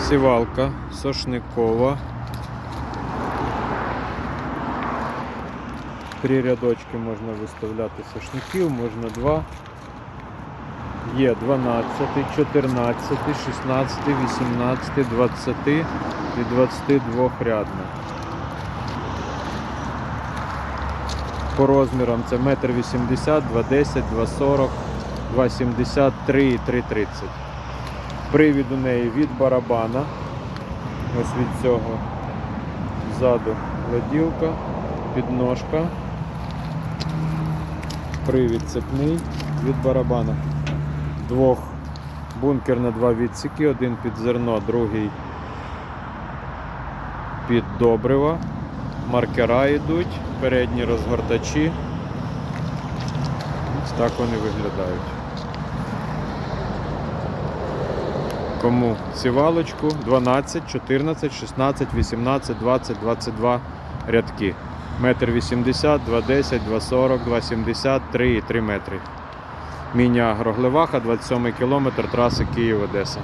Сівалка сошникова. Три рядочки можна виставляти сошників, можна два. Є 12, 14, 16, 18, 20 і 22 рядна. По розмірам це 1,80 м, 2,10, 2,40, 2,73 і 3,30. Привід у неї від барабана. Ось від цього ззаду ладілка, підножка. Привід цепний від барабана. Двох бункер на два відсіки, один під зерно, другий під добрива. Маркера йдуть, передні розгортачі. Так вони виглядають. Кому сівалочку 12, 14, 16, 18, 20, 22 рядки. Метр 80, 210, 240, 270, 3 і 3 метри. Міні-агроглеваха, 27 кілометр траси Київ-Одеса.